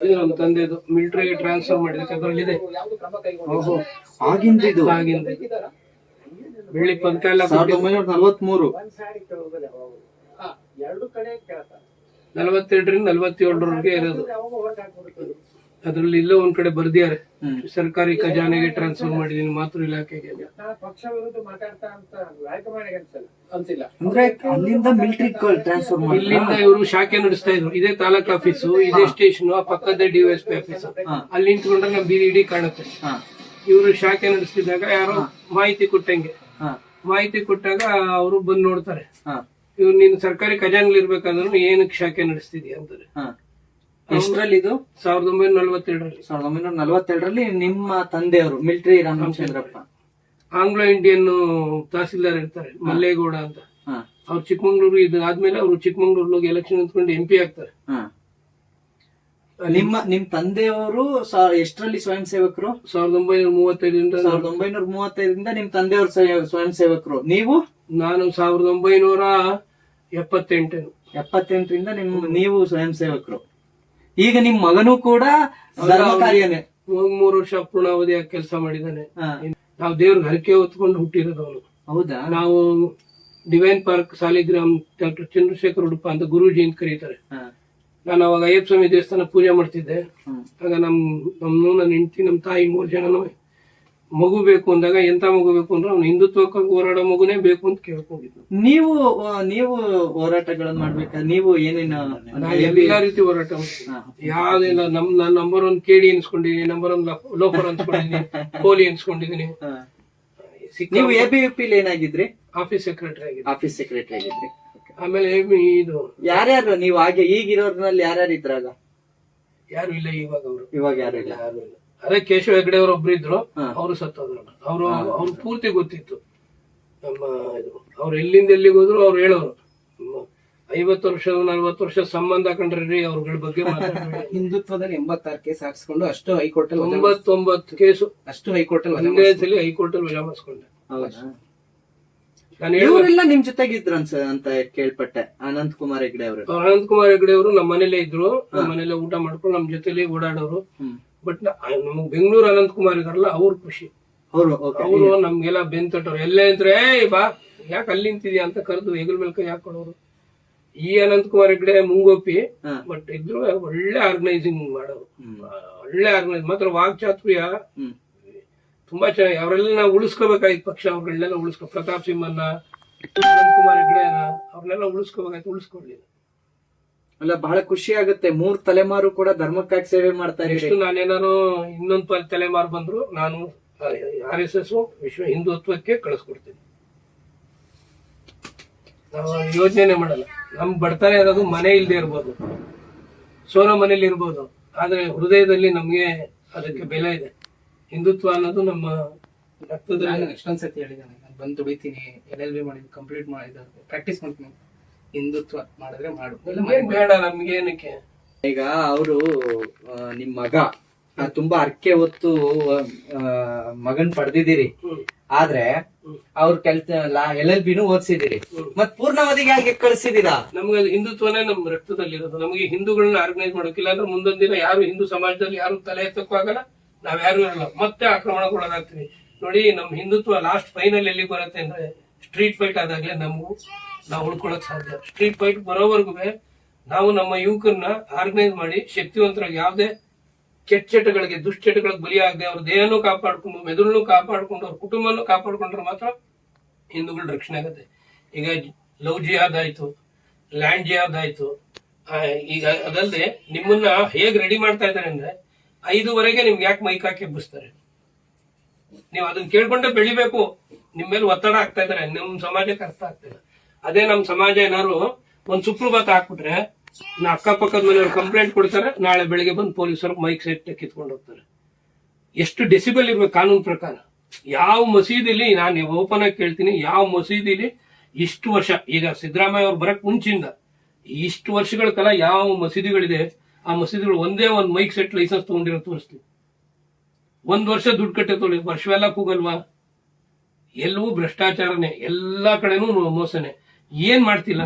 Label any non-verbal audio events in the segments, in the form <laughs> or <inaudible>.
ನಮ್ಮ ತಂದೆದು ಮಿಲಿಟರಿಗೆ ಟ್ರಾನ್ಸ್ಫರ್ ಮಾಡಿದಕ್ಕೆ ಅದರಲ್ಲಿ ಇದೆ ಓಹೋ ಆಗಿಂದ ಬೆಳ್ಳಿ ಪದಕ ಎಲ್ಲ ಸಾವಿರದ ಒಂಬೈನೂರ ನಲವತ್ಮೂರು. ನಲವತ್ತೆರಡರಿಂದ ನಲವತ್ತೇಳರವರೆಗೆ ಇರೋದು. ಅದ್ರಲ್ಲಿ ಇಲ್ಲ ಒಂದ್ ಕಡೆ ಬರ್ದಿದ್ದಾರೆ. ಸರ್ಕಾರಿ ಖಜಾನೆಗೆ ಟ್ರಾನ್ಸ್ಫರ್ ಮಾಡಿದೀನಿ ಮಾತೃ ಇಲಾಖೆಗೆ ಇಲ್ಲಿಂದ ಇವರು ಶಾಖೆ ನಡೆಸ್ತಾ ಇದ್ರು. ಇದೇ ತಾಲೂಕ್ ಆಫೀಸು ಇದೇ ಸ್ಟೇಷನ್ ಆ ಪಕ್ಕದ ಡಿವೈಎಸ್ಪಿ ಆಫೀಸ್ ಅಲ್ಲಿ ನಿಂತ್ಕೊಂಡ್ರೆ ನಮ್ ಬೀದಿ ಇಡೀ ಕಾಣುತ್ತೆ. ಹಾ. ಇವರು ಶಾಖೆ ನಡೆಸ್ತಿದ್ದಾಗ ಯಾರೋ ಮಾಹಿತಿ ಕೊಟ್ಟಂಗೆ. ಹಾ. ಮಾಹಿತಿ ಕೊಟ್ಟಾಗ ಅವರು ಬಂದ್ ನೋಡ್ತಾರೆ. ಹಾ. ಇವ್ರು ನೀನು ಸರ್ಕಾರಿ ಖಜಾನೆ ಇರ್ಬೇಕಾದ್ರೂ ಏನಕ್ಕೆ ಶಾಖೆ ನಡೆಸ್ತಿದ್ಯಾ ಅಂತಾರೆ. ಹಾ. ಎಷ್ಟರಲ್ಲಿ ಇದು? ಸಾವಿರದ ಒಂಬೈನೂರ ನಲವತ್ತೆರಡರಲ್ಲಿ. ಸಾವಿರದ ಒಂಬೈನೂರ ನಲವತ್ತೆರಡರಲ್ಲಿ ನಿಮ್ಮ ತಂದೆಯವರು military Ramachandrappa. Anglo Indian tahsildar ಇರ್ತಾರೆ ಮಲ್ಲೇಗೌಡ ಅಂತ. ಅವ್ರು ಚಿಕ್ಕಮಂಗ್ಳೂರು ಇದಾದ್ಮೇಲೆ ಅವರು ಚಿಕ್ಕಮಂಗ್ಳೂರ್ ಹೋಗಿ ಎಲೆಕ್ಷನ್ ನಿಂತ್ಕೊಂಡು ಎಂ ಪಿ ಆಗ್ತಾರೆ. ಹಾ. ನಿಮ್ಮ ನಿಮ್ ತಂದೆಯವರು ಎಷ್ಟರಲ್ಲಿ ಸ್ವಯಂ ಸೇವಕರು ಸಾವಿರದ ಒಂಬೈನೂರ ಮೂವತ್ತೈದರಿಂದ. ಸಾವಿರದ ಒಂಬೈನೂರ ಮೂವತ್ತೈದರಿಂದ ನಿಮ್ ತಂದೆಯವರು ಸ್ವಯ- ಸ್ವಯಂ ಸೇವಕರು ನೀವು? ನಾನು ಸಾವಿರದ ಒಂಬೈನೂರ ಎಪ್ಪತ್ತೆಂಟು ಎಪ್ಪತ್ತೆಂಟರಿಂದ ನಿಮ್ಮ ನೀವು ಸ್ವಯಂ ಸೇವಕರು ಈಗ ನಿಮ್ ಮಗನೂ ಕೂಡ ಧರ್ಮ ಕಾರ್ಯನೇ ಮೂರ್ ಮೂರು ವರ್ಷ ಪೂರ್ಣಾವಧಿಯ ಕೆಲಸ ಮಾಡಿದ್ದಾನೆ. ನಾವು ದೇವ್ರ ಹರಕೆ ಹೊತ್ಕೊಂಡು ಹುಟ್ಟಿರೋದು ಅವನು. ಹೌದಾ? ನಾವು divine park Saligram doctor Chandrashekhar Udupa ಅಂತ ಗುರುಜಿ ಅಂತ ಕರೀತಾರೆ. ನಾನು ಅವಾಗ ಅಯ್ಯಪ್ಪ ಸ್ವಾಮಿ ದೇವಸ್ಥಾನ ಪೂಜೆ ಮಾಡ್ತಿದ್ದೆ. ಆಗ ನಮ್ ನಮ್ಮ ನನ್ನ ಹೆಂಡತಿ ನಮ್ಮ ತಾಯಿ ಮೂರ್ ಜನನು ಮಗು ಬೇಕು ಅಂದಾಗ ಎಂತ ಮಗು ಬೇಕು ಅಂದ್ರೆ ಅವ್ನು ಹಿಂದುತ್ವಕ್ಕೆ ಹೋರಾಡೋ ಮಗುನೇ ಬೇಕು ಅಂತ ಕೇಳ್ಕೊಂಡಿದ್ದು ನೀವು ಆ, ನೀವು ಹೋರಾಟಗಳನ್ನ ಮಾಡ್ಬೇಕಾದ್ರೆ ನೀವು ಏನೇನು ನಾನು ಎಲ್ಲಾ ರೀತಿ ಹೋರಾಟ ಮಾಡ್ತೀನಿ. ಯಾವ್ದಿಲ್ಲ ನಮ್ ನಾನ್ ನಂಬರ್ ಒನ್ ಕೇಡಿ ಅನ್ಸ್ಕೊಂಡಿದೀನಿ ನಂಬರ್ ಒನ್ ಲೋಫರ್ ಅನ್ಸ್ಕೊಂಡಿದೀನಿ <laughs> ಕೋಲಿ ಅನ್ಸ್ಕೊಂಡಿದೀನಿ ಹಾ. ನೀವು ಎ ಬಿ ಪಿ ಏನಾಗಿದ್ರಿ? ಆಫೀಸ್ ಸೆಕ್ರೆಟರಿ ಆಗಿದೆ ಆಫೀಸ್ ಸೆಕ್ರೆಟರಿ ಆಗಿದ್ರಿ. ಆಮೇಲೆ ಇದು ಯಾರ್ಯಾರು ನೀವು ಹಾಗೆ ಈಗಿರೋರ್ನಲ್ಲಿ ಯಾರ್ಯಾರು ಇದ್ರಾಗ ಯಾರು ಇಲ್ಲ ಇವಾಗ ಅವರು. ಇವಾಗ ಯಾರು ಇಲ್ಲ? ಯಾರು ಇಲ್ಲ. ಅದೇ ಕೇಶವ ಹೆಗ್ಡೆ ಅವರು ಒಬ್ರು ಇದ್ರು. ಅವರು ಸತ್ತೋದ್ರಲ್ಲ ಅವರು ಅವ್ರು ಪೂರ್ತಿ ಗೊತ್ತಿತ್ತು. ನಮ್ಮ ಇದು ಅವ್ರು ಎಲ್ಲಿಂದ ಎಲ್ಲಿಗೆ ಹೋದ್ರು ಅವ್ರು ಹೇಳೋರು. ಐವತ್ತು ವರ್ಷ ನಲ್ವತ್ತು ವರ್ಷ ಸಂಬಂಧ ಕಂಡ್ರಿ ಅವ್ರಗಳ ಬಗ್ಗೆ <laughs> ಹಿಂದುತ್ವದಲ್ಲಿ ಎಂಬತ್ತಾರು ಕೇಸ್ ಹಾಕ್ಸ್ಕೊಂಡು ಅಷ್ಟು ಹೈಕೋರ್ಟ್ ಅಲ್ಲಿ ಒಂಬತ್ತೊಂಬತ್ತು ಕೇಸು. ಅಷ್ಟು ಹೈಕೋರ್ಟ್ ಅಲ್ಲಿ ಒಂದೇ ಸಲ ಹೈಕೋರ್ಟ್ ಅಲ್ಲಿ ವಜಾ ಮಾಡಿಸ್ಕೊಂಡೆ. ನಾನು ಇವರೆಲ್ಲ ನಿಮ್ ಜೊತೆಗಿದ್ರು ಅನ್ಸ ಅಂತ ಕೇಳ್ಪಟ್ಟೆ ಅನಂತ್ ಕುಮಾರ್ ಹೆಗ್ಡೆ ಅವರು. ಅನಂತ್ ಕುಮಾರ್ ಹೆಗ್ಡೆ ಅವರು ನಮ್ಮ ಮನೇಲೆ ಇದ್ರು. ನಮ್ಮ ಮನೇಲೆ ಊಟ ಮಾಡ್ಕೊಂಡು ನಮ್ಮ ಜೊತೆಲಿ ಓಡಾಡೋರು. ಬಟ್ ನಮಗ್ ಬೆಂಗಳೂರು ಅನಂತ ಕುಮಾರ್ ಇದಾರಲ್ಲ ಅವ್ರ ಖುಷಿ. ಅವರು ಅವರು ನಮ್ಗೆಲ್ಲ ಬೆನ್ ತಟ್ಟವ್ರು. ಎಲ್ಲೇ ಇದ್ರೆ ಏ ಬಾ ಯಾಕೆ ಅಲ್ಲಿ ನಿಂತಿದ್ಯಾ? ಅಂತ ಕರೆದು ಹೆಗಲ್ ಮೇಲೆ ಕೈ ಈ ಅನಂತ ಕುಮಾರ್ ಹೆಗ್ಡೆ ಮುಂಗೋಪಿ. ಬಟ್ ಇದ್ರು ಒಳ್ಳೆ ಆರ್ಗನೈಸಿಂಗ್ ಮಾಡೋರು. ಒಳ್ಳೆ ಆರ್ಗನೈಸ್ ಮಾತ್ರ ವಾಗ್ಚಾತುರ್ಯ. ತುಂಬಾ ಚೆನ್ನಾಗಿ ಅವರೆಲ್ಲ ನಾವು ಉಳಿಸ್ಕೋಬೇಕಾಯ್ತು ಪಕ್ಷ ಅವ್ರಗಳನ್ನೆಲ್ಲ ಉಳಿಸ್ಕೊ ಪ್ರತಾಪ್ ಸಿಂಹನ್ನ ಅನಂತ ಕುಮಾರ್ ಹೆಗ್ಡೆನ ಅವ್ರನ್ನೆಲ್ಲ ಉಳಿಸ್ಕೋಬೇಕಾಯ್ತು ಉಳಿಸ್ಕೊಳ್ಳಿಲ್ಲ ಅಲ್ಲ ಬಹಳ ಖುಷಿ ಆಗುತ್ತೆ. ಮೂರ್ ತಲೆಮಾರು ಕೂಡ ಧರ್ಮಕ್ಕಾಗಿ ಸೇವೆ ಮಾಡ್ತಾ ಎಷ್ಟು ಇದ್ದೀರಿ ನಾನೇನಾರು ಇನ್ನೊಂದು ತಲೆಮಾರು ಬಂದ್ರು ನಾನು ಆರ್ ಎಸ್ ಎಸ್ ವಿಶ್ವ ಹಿಂದುತ್ವಕ್ಕೆ ಕಳಿಸ್ಕೊಡ್ತೀನಿ. ನಾವು ಯೋಚನೆ ಮಾಡಲ್ಲ. ನಮ್ ಬಡತನ ಇರೋದು ಮನೆ ಇಲ್ಲದೆ ಇರ್ಬೋದು. ಸೋನ ಮನೇಲಿ ಇರ್ಬೋದು. ಆದ್ರೆ ಹೃದಯದಲ್ಲಿ ನಮ್ಗೆ ಅದಕ್ಕೆ ಬೆಲೆ ಇದೆ. ಹಿಂದುತ್ವ ಅನ್ನೋದು ನಮ್ಮ ರಕ್ತದಲ್ಲಿ ಎಷ್ಟೊಂದ್ಸತಿ ಎಷ್ಟೊಂದ್ ಸತಿ ಹೇಳಿದ್ದಾನೆ. ನಾನು ಬಂದು ದುಡಿತೀನಿ ಎಲ್ ಎಲ್ ಬಿ ಮಾಡಿದ್ದು ಕಂಪ್ಲೀಟ್ ಮಾಡಿದ್ದು ಪ್ರಾಕ್ಟೀಸ್ ಮಾಡ್ತೀನಿ. ಹಿಂದುತ್ವ ಮಾಡಿದ್ರೆ ಮಾಡು. ಬೇಡ ನಮ್ಗೇನಕ್ಕೆ ಈಗ ಅವರು ನಿಮ್ ಮಗ ತುಂಬಾ ಅರ್ಕೆ ಹೊತ್ತು ಆ, ಮಗನ್ ಪಡೆದಿದ್ದೀರಿ. ಆದ್ರೆ ಅವ್ರ ಕೆಲ್ಸ ಎಲ್ ಎಲ್ ಬಿನೂ ಓದಿಸಿದಿರಿ ಮತ್ ಪೂರ್ಣಾವಧಿಗೆ ಹಾಗೆ ಕಳಿಸಿದೀರಾ ನಮ್ಗೆ ಹಿಂದುತ್ವನೇ ನಮ್ಮ ರಕ್ತದಲ್ಲಿರೋದು ನಮಗೆ ಹಿಂದೂಗಳನ್ನ ಆರ್ಗನೈಸ್ ಮಾಡೋಕಿಲ್ಲ ಅಂದ್ರೆ ಮುಂದೊಂದ್ ದಿನ ಯಾರು ಹಿಂದೂ ಸಮಾಜದಲ್ಲಿ ಯಾರು ತಲೆ ಎತ್ತಕ್ಕೂ ಆಗಲ್ಲ. ನಾವ್ ಯಾರು ಇರಲ್ಲ. ಮತ್ತೆ ಆಕ್ರಮಣಗೊಳಗಾಗ್ತೀವಿ ನೋಡಿ ನಮ್ ಹಿಂದುತ್ವ ಲಾಸ್ಟ್ ಫೈನಲ್ ಎಲ್ಲಿ ಬರುತ್ತೆ ಅಂದ್ರೆ ಸ್ಟ್ರೀಟ್ ಫೈಟ್ ಆದಾಗ್ಲೇ ನಮಗೂ. ನಾವು ಉಳ್ಕೊಳಕ್ ಸಾಧ್ಯ. ಸ್ಟ್ರೀಟ್ ಫೈಟ್ ಬರೋವರೆಗೂ ನಾವು ನಮ್ಮ ಯುವಕರನ್ನ ಆರ್ಗನೈಸ್ ಮಾಡಿ ಶಕ್ತಿವಂತರಾಗಿ ಯಾವ್ದೇ ಕೆಟ್ಟ ಚಟಗಳಿಗೆ ದುಶ್ಚಟಗಳಿಗೆ ಬಲಿಯಾಗದೆ ಅವ್ರ ದೇಹನೂ ಕಾಪಾಡ್ಕೊಂಡು, ಮೆದುಳನ್ನು ಕಾಪಾಡ್ಕೊಂಡು, ಅವ್ರ ಕುಟುಂಬನೂ ಕಾಪಾಡ್ಕೊಂಡ್ರೆ ಮಾತ್ರ ಹಿಂದೂಗಳ ರಕ್ಷಣೆ ಆಗುತ್ತೆ. ಈಗ ಲವ್ ಜಿಹಾದ್ ಆಯ್ತು, ಲ್ಯಾಂಡ್ ಜಿಹಾದ್ ಆಯ್ತು. ಈಗ ಅದಲ್ಲದೆ ನಿಮ್ಮನ್ನ ಹೇಗ್ ರೆಡಿ ಮಾಡ್ತಾ ಇದ್ದಾರೆ ಅಂದ್ರೆ ಐದುವರೆಗೆ ನಿಮ್ಗೆ ಯಾಕೆ ಮೈಕ್ ಹಾಕಿ ಎಬ್ಬಿಸ್ತಾರೆ? ನೀವು ಅದನ್ನ ಕೇಳ್ಕೊಂಡೆ ಬೆಳಿಬೇಕು. ನಿಮ್ಮ ಮೇಲೆ ಒತ್ತಡ ಆಗ್ತಾ ಇದ್ದಾರೆ. ನಿಮ್ಮ ಸಮಾಜಕ್ಕೆ ಅರ್ಥ ಆಗ್ತಿಲ್ಲ ಅದೇ ನಮ್ ಸಮಾಜ ಏನಾದ್ರು ಒಂದ್ ಸುಪ್ರಭಾತ ಹಾಕ್ಬಿಟ್ರೆ ನಾ ಅಕ್ಕಪಕ್ಕದ ಮನೆಯವ್ರು ಕಂಪ್ಲೇಂಟ್ ಕೊಡ್ತಾರೆ, ನಾಳೆ ಬೆಳಿಗ್ಗೆ ಬಂದು ಪೊಲೀಸರು ಮೈಕ್ ಸೆಟ್ ಕಿತ್ಕೊಂಡು ಹೋಗ್ತಾರೆ. ಎಷ್ಟು ಡೆಸಿಬಲ್ ಇರ್ಬೇಕು ಕಾನೂನು ಪ್ರಕಾರ? ಯಾವ ಮಸೀದಿಲಿ, ನಾನು ಓಪನ್ ಆಗಿ ಕೇಳ್ತೀನಿ, ಯಾವ ಮಸೀದಿಲಿ ಇಷ್ಟು ವರ್ಷ, ಈಗ ಸಿದ್ದರಾಮಯ್ಯ ಅವ್ರು ಬರಕ್ ಮುಂಚಿಂದ ಇಷ್ಟು ವರ್ಷಗಳ ಕಾಲ ಯಾವ ಮಸೀದಿಗಳಿದೆ, ಆ ಮಸೀದಿಗಳು ಒಂದೇ ಒಂದ್ ಮೈಕ್ ಸೆಟ್ ಲೈಸೆನ್ಸ್ ತಗೊಂಡಿರೋ ತೋರಿಸ್ತೀವಿ ಒಂದ್ ವರ್ಷ ದುಡ್ಡು ಕಟ್ಟೆ ತೊಳಿ, ವರ್ಷವೆಲ್ಲ ಕೂಗಲ್ವಾ? ಎಲ್ಲವೂ ಭ್ರಷ್ಟಾಚಾರನೇ, ಎಲ್ಲಾ ಕಡೆನೂ ಮೋಸನೆ. ಏನ್ ಮಾಡ್ತಿಲ್ಲ?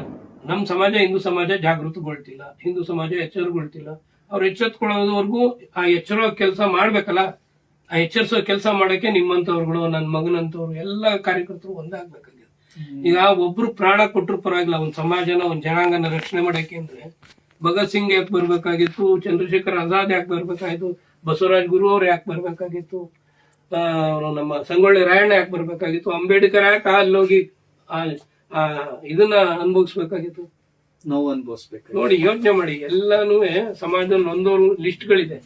ನಮ್ಮ ಸಮಾಜ ಹಿಂದೂ ಸಮಾಜ ಜಾಗೃತಗೊಳ್ತಿಲ್ಲ. ಹಿಂದೂ ಸಮಾಜ ಎಚ್ಚರಗೊಳ್ತಿಲ್ಲ. ಅವ್ರು ಎಚ್ಚೆತ್ಕೊಳ್ಳೋದವರೆಗೂ ಆ ಎಚ್ಚರೋ ಕೆಲಸ ಮಾಡ್ಬೇಕಲ್ಲ? ಆ ಎಚ್ಚರಿಸೋ ಕೆಲಸ ಮಾಡಕ್ಕೆ ನಿಮ್ಮಂತವ್ರುಗಳು ನನ್ನ ಮಗನಂತವ್ರು ಎಲ್ಲ ಕಾರ್ಯಕರ್ತರು ಒಂದಾಗ್ಬೇಕಾಗಿದೆ. ಈಗ ಒಬ್ರು ಪ್ರಾಣ ಕೊಟ್ಟರು ಪರವಾಗಿಲ್ಲ. ಒಂದು ಸಮಾಜನ ಒಂದು ಜನಾಂಗನ ರಕ್ಷಣೆ ಮಾಡಕ್ಕೆ ಅಂದ್ರೆ ಭಗತ್ ಸಿಂಗ್ ಯಾಕೆ ಬರ್ಬೇಕಾಗಿತ್ತು? ಚಂದ್ರಶೇಖರ್ ಆಜಾದ್ ಯಾಕೆ ಬರ್ಬೇಕಾಗಿತ್ತು? ಬಸವರಾಜ್ ಗುರು ಅವ್ರು ಯಾಕೆ ಬರ್ಬೇಕಾಗಿತ್ತು? ನಮ್ಮ ಸಂಗೊಳ್ಳಿ ರಾಯಣ್ಣ ಯಾಕೆ ಬರ್ಬೇಕಾಗಿತ್ತು? ಅಂಬೇಡ್ಕರ್ ಯಾಕೆ ಅಲ್ಲಿ ಹೋಗಿ ಆ ಆ ಇದನ್ನ ಅನುಭವಿಸ್ಬೇಕಾಗಿತ್ತು? ನೋವು ಅನುಭವಿಸ್ಬೇಕು. ನೋಡಿ ಯೋಚನೆ ಮಾಡಿ. ಎಲ್ಲಾನು ಸಮಾಜದಲ್ಲಿ ಒಂದೊಂದು ಲಿಸ್ಟ್ಗಳಿದೆ.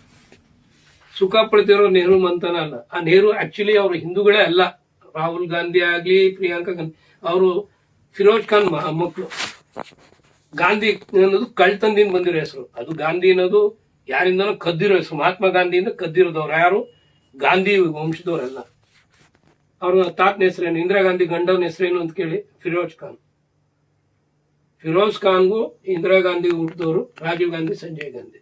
ಸುಖ ಪಡ್ತಿರೋ ನೆಹರು ಮಂತನ ಅಲ್ಲ. ಆ ನೆಹರು ಆಕ್ಚುಲಿ ಅವರು ಹಿಂದೂಗಳೇ ಅಲ್ಲ. ರಾಹುಲ್ ಗಾಂಧಿ ಆಗ್ಲಿ ಪ್ರಿಯಾಂಕಾ ಗಾಂಧಿ ಅವರು ಫಿರೋಜ್ ಖಾನ್ ಮಕ್ಕಳು ಗಾಂಧಿ ಅನ್ನೋದು ಕಳ್ತಂದಿಂದ ಬಂದಿರೋ ಹೆಸರು. ಅದು ಗಾಂಧಿ ಅನ್ನೋದು ಯಾರಿಂದನೂ ಕದ್ದಿರೋ ಹೆಸರು. ಮಹಾತ್ಮ ಗಾಂಧಿಯಿಂದ ಕದ್ದಿರೋದವ್ರು ಯಾರು? ಗಾಂಧಿ ವಂಶದವರಲ್ಲ. ಅವ್ರ ತಾತನ ಹೆಸರೇನು? ಇಂದಿರಾ ಗಾಂಧಿ ಗಂಡನ ಹೆಸರೇನು ಅಂತ ಕೇಳಿ ಫಿರೋಜ್ ಖಾನ್. ಫಿರೋಜ್ ಖಾನ್ಗೂ ಇಂದಿರಾ ಗಾಂಧಿ ಹುಟ್ಟಿದವರು ರಾಜೀವ್ ಗಾಂಧಿ ಸಂಜಯ್ ಗಾಂಧಿ.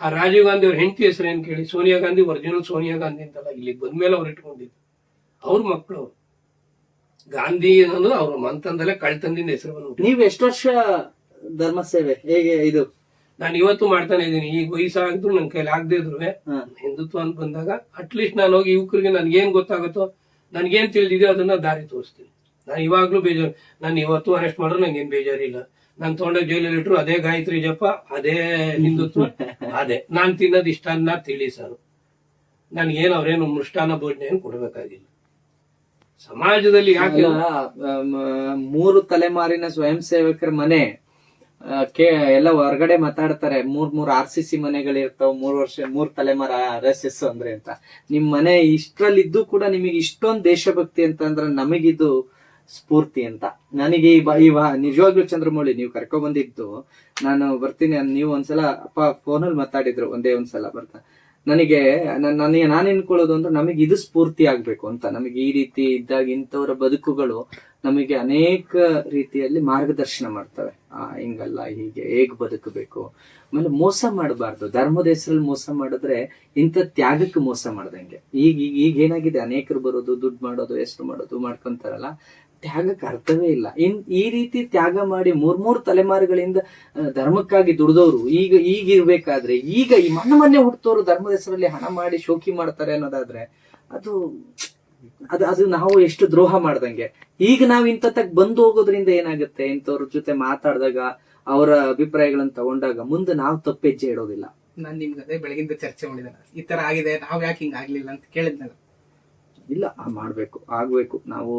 ಆ ರಾಜೀವ್ ಗಾಂಧಿ ಅವ್ರ ಹೆಂಡತಿ ಹೆಸರೇನು ಕೇಳಿ? ಸೋನಿಯಾ ಗಾಂಧಿ ಒರಿಜಿನಲ್ ಸೋನಿಯಾ ಗಾಂಧಿ ಅಂತಲ್ಲ ಇಲ್ಲಿಗೆ ಬಂದ್ಮೇಲೆ ಅವ್ರು ಇಟ್ಕೊಂಡಿದ್ದು. ಅವ್ರ ಮಕ್ಕಳು ಅವ್ರು. ಗಾಂಧಿ ಅನ್ನೋದು ಅವ್ರ ಮಂತಂದಲ್ಲೇ ಕಳ್ತಂದಿಂದ ಹೆಸರು ಬಂದ್ಬಿಟ್ಟು. ನೀವು ಎಷ್ಟು ವರ್ಷ ಧರ್ಮ ಸೇವೆ ಹೇಗೆ ಇದು? ನಾನು ಇವತ್ತು ಮಾಡ್ತಾನೆ ಇದ್ದೀನಿ ಈಗ ವಯಸ್ಸಾಗಿದ್ರು ನನ್ನ ಕೈಲಿ ಆಗದೆ ಇದ್ರು. ಹಿಂದುತ್ವ ಅಂತ ಬಂದಾಗ ಅಟ್ಲೀಸ್ಟ್ ನಾನು ಹೋಗಿ ಯುವಕರಿಗೆ ನನ್ಗೆ ಏನ್ ಗೊತ್ತಾಗುತ್ತೋ ನನ್ಗೇನ್ ತಿಳಿದಿದೆಯೋ ಅದನ್ನ ದಾರಿ ತೋರಿಸ್ತೀನಿ. ನಾನು ಇವಾಗ್ಲೂ ಬೇಜಾರು, ನಾನು ಇವತ್ತು ಅರೆಸ್ಟ್ ಮಾಡಿದ್ರು ನಂಗೇನ್ ಬೇಜಾರಿಲ್ಲ. ನಾನು ತೊಗೊಂಡೋಗಿ ಜೈಲಲ್ಲಿ ಇಟ್ರು ಅದೇ ಗಾಯತ್ರಿ ಜಪ ಅದೇ ಹಿಂದುತ್ವ, ಅದೇ. ನಾನು ತಿನ್ನೋದು ಇಷ್ಟ ಅನ್ನ ತಿಳಿ ಸರ್. ನನ್ಗೇನು ಅವ್ರೇನು ಮೃಷ್ಟಾನ ಭೋಜನ ಏನು ಕೊಡಬೇಕಾಗಿಲ್ಲ. ಸಮಾಜದಲ್ಲಿ ಯಾಕೆ ಮೂರು ತಲೆಮಾರಿನ ಸ್ವಯಂ ಸೇವಕರ ಮನೆ ಕೇ, ಎಲ್ಲ ಹೊರಗಡೆ ಮಾತಾಡ್ತಾರೆ. ಮೂರ್ ಮೂರ್ ಆರ್ ಸಿ ಸಿ ಮನೆಗಳಿರ್ತಾವ, ಮೂರ್ ವರ್ಷ, ಮೂರ್ ತಲೆಮಾರ ಆರ್ ಎಸ್ ಎಸ್ ಅಂದ್ರೆ ಅಂತ. ನಿಮ್ ಮನೆ ಇಷ್ಟ್ರಲ್ಲಿದ್ದು ಕೂಡ ನಿಮಗೆ ಇಷ್ಟೊಂದ್ ದೇಶಭಕ್ತಿ ಅಂತ ಅಂದ್ರೆ ನಮಗಿದು ಸ್ಫೂರ್ತಿ ಅಂತ. ನನಗೆ ಈ ಬಾ ನಿಜವಾಗ್ಲೂ ಚಂದ್ರಮೌಳಿ, ನೀವು ಕರ್ಕೊಂಡ್ ಬಂದಿದ್ದು ನಾನು ಬರ್ತೀನಿ, ನೀವು ಒಂದ್ಸಲ ಅಪ್ಪ ಫೋನಲ್ಲಿ ಮಾತಾಡಿದ್ರು, ಒಂದೇ ಒಂದ್ಸಲ ಬರ್ತಾ. ನನಗೆ, ನನ್- ನನಗೆ ನಾನು ಎನ್ಕೊಳ್ಳೋದು ಅಂದ್ರೆ ನಮಗೆ ಇದು ಸ್ಫೂರ್ತಿ ಆಗ್ಬೇಕು ಅಂತ. ನಮಗೆ ಈ ರೀತಿ ಇದ್ದಾಗ ಇಂಥವರ ಬದುಕುಗಳು ನಮಗೆ ಅನೇಕ ರೀತಿಯಲ್ಲಿ ಮಾರ್ಗದರ್ಶನ ಮಾಡ್ತವೆ. ಆ, ಹಿಂಗಲ್ಲ, ಹೀಗೆ, ಹೇಗ್ ಬದುಕಬೇಕು? ಆಮೇಲೆ ಮೋಸ ಮಾಡಬಾರ್ದು. ಧರ್ಮದ ಹೆಸರಲ್ಲಿ ಮೋಸ ಮಾಡಿದ್ರೆ ಇಂಥ ತ್ಯಾಗಕ್ಕೆ ಮೋಸ ಮಾಡ್ದಂಗೆ. ಈಗ ಈಗ ಈಗ ಏನಾಗಿದೆ? ಅನೇಕರು ಬರೋದು, ದುಡ್ಡು ಮಾಡೋದು ಹೆಸರು ಮಾಡೋದು ಮಾಡ್ಕೊಂತಾರಲ್ಲ. ತ್ಯಾಗಕ್ಕೆ ಅರ್ಥವೇ ಇಲ್ಲ. ಇನ್ ಈ ರೀತಿ ತ್ಯಾಗ ಮಾಡಿ ಮೂರ್ ಮೂರ್ ತಲೆಮಾರುಗಳಿಂದ ಧರ್ಮಕ್ಕಾಗಿ ದುಡಿದವರು ಈಗ ಈಗಿರ್ಬೇಕಾದ್ರೆ ಈಗ ಈ ಮಣ್ಣು ಮನೆ ಹುಟ್ಟೋರು ಧರ್ಮದ ಹೆಸರಲ್ಲಿ ಹಣ ಮಾಡಿ ಶೋಕಿ ಮಾಡ್ತಾರೆ ಅನ್ನೋದಾದ್ರೆ ಅದು ಅದು ಅದು ನಾವು ಎಷ್ಟು ದ್ರೋಹ ಮಾಡ್ದಂಗೆ. ಈಗ ನಾವ್ ಇಂಥತ್ತಕ್ ಬಂದು ಹೋಗೋದ್ರಿಂದ ಏನಾಗುತ್ತೆ? ಇಂಥವ್ರ ಜೊತೆ ಮಾತಾಡಿದಾಗ ಅವರ ಅಭಿಪ್ರಾಯಗಳನ್ನ ತಗೊಂಡಾಗ ಮುಂದೆ ನಾವು ತಪ್ಪೆಜ್ಜೆ ಇಡೋದಿಲ್ಲ. ನಾನ್ ನಿಮ್ಗೆ ಅದೇ ಬೆಳಗಿಂದ ಚರ್ಚೆ ಮಾಡಿದಾನ ಈ ತರ ಆಗಿದೆ ನಾವ್ ಯಾಕೆ ಹಿಂಗ ಆಗ್ಲಿಲ್ಲ ಅಂತ ಕೇಳಿದ್ನಲ್ಲ. ಇಲ್ಲ ಆ ಮಾಡ್ಬೇಕು ಆಗ್ಬೇಕು. ನಾವು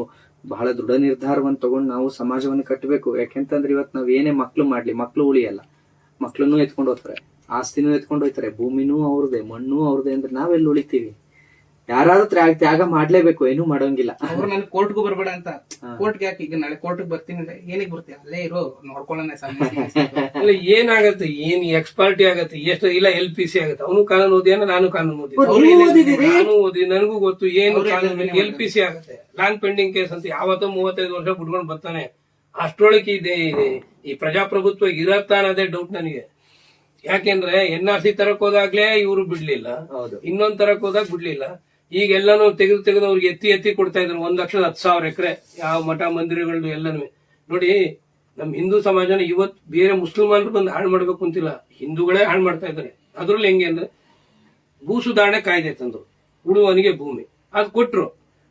ಬಹಳ ದೃಢ ನಿರ್ಧಾರವನ್ನು ತಗೊಂಡು ನಾವು ಸಮಾಜವನ್ನು ಕಟ್ಟಬೇಕು. ಯಾಕೆಂತಂದ್ರೆ ಇವತ್ತು ನಾವ್ ಏನೇ ಮಕ್ಳು ಮಾಡ್ಲಿ, ಮಕ್ಳು ಉಳಿಯಲ್ಲ. ಮಕ್ಳನ್ನೂ ಎತ್ಕೊಂಡು ಹೋಗ್ತಾರೆ. ಆಸ್ತಿನೂ ಎತ್ಕೊಂಡು ಹೋಗ್ತಾರೆ. ಭೂಮಿನೂ ಅವ್ರದೇ ಮಣ್ಣು ಅವ್ರದೇ ಅಂದ್ರೆ ನಾವೆಲ್ಲಿ ಉಳಿತೀವಿ? ಯಾರಾದ್ರೂ ತ್ಯಾಗ ತ್ಯಾಗ ಮಾಡ್ಲೇಬೇಕು ಏನು ಮಾಡೋಂಗಿಲ್ಲ. ಅವ್ರು ನನ್ ಕೋರ್ಟ್ಗೂ ಬರ್ಬೇಡ ಅಂತ. ಕೋರ್ಟ್ ಕೋರ್ಟ್ಗೆ ಯಾಕೆ ಈಗ ನಾಳೆ ಕೋರ್ಟ್ಗೆ ಬರ್ತೀನಿ ಅಂದ್ರೆ ಏನಕ್ಕೆ ಬರ್ತೀಯ? ಅಲ್ಲೇ ಇರೋ ನೋಡ್ಕೊಳ್ಳೋಣ ಅಲ್ಲ ಏನಾಗತ್ತೆ? ಏನ್ ಎಕ್ಸ್ಪರ್ಟಿ ಆಗತ್ತೆ? ಎಷ್ಟು ಇಲ್ಲ ಎಲ್ ಪಿ ಸಿ ಆಗತ್ತೆ. ಅವನು ಕಾನೂನು ಓದಿಯಾನ ನಾನು ಕಾನೂನು ಓದಿ? ನಾನು ಓದಿ ನನಗೂ ಗೊತ್ತು ಏನು ಕಾನೂನು. ಎಲ್ ಪಿ ಸಿ ಆಗತ್ತೆ. ಲ್ಯಾಂಡ್ ಪೆಂಡಿಂಗ್ ಕೇಸ್ ಅಂತ ಯಾವತ್ತೋ ಮೂವತ್ತೈದು ವರ್ಷ ಬಿಟ್ಕೊಂಡು ಬರ್ತಾನೆ. ಅಷ್ಟರೊಳಗೆ ಇದೆ ಇದೆ- ಈ ಪ್ರಜಾಪ್ರಭುತ್ವ ಇರತ್ತ ಅನ್ನೋದೇ ಡೌಟ್ ನನಗೆ. ಯಾಕೆಂದ್ರೆ ಎನ್ ಆರ್ ಸಿ ತರಕ್ ಹೋದಾಗ್ಲೇ ಇವರು ಬಿಡ್ಲಿಲ್ಲ. ಹೌದು. ಇನ್ನೊಂದ್ ತರಕ್ ಹೋದಾಗ ಬಿಡ್ಲಿಲ್ಲ. ಈಗ ಎಲ್ಲಾನು ತೆಗೆದು ತೆಗೆದು ಅವ್ರಿಗೆ ಎತ್ತಿ ಎತ್ತಿ ಕೊಡ್ತಾ ಇದ್ರು. ಒಂದ್ ಲಕ್ಷದ ಹತ್ತು ಸಾವಿರ ಎಕರೆ ಯಾವ ಮಠ ಮಂದಿರಗಳು ಎಲ್ಲನೂ. ನೋಡಿ, ನಮ್ ಹಿಂದೂ ಸಮಾಜನ ಇವತ್ ಬೇರೆ ಮುಸ್ಲಿಮಾನರು ಬಂದು ಹಾಳು ಮಾಡ್ಬೇಕು ಅಂತಿಲ್ಲ. ಹಿಂದೂಗಳೇ ಹಾಳು ಮಾಡ್ತಾ ಇದ್ದಾರೆ. ಅದ್ರಲ್ಲಿ ಹೆಂಗೆ ಅಂದ್ರೆ, ಭೂ ಸುಧಾರಣೆ ಕಾಯ್ದೆ ತಂದ್ರು. ಉಳುವನಿಗೆ ಭೂಮಿ. ಅದ್ ಕೊಟ್ರು.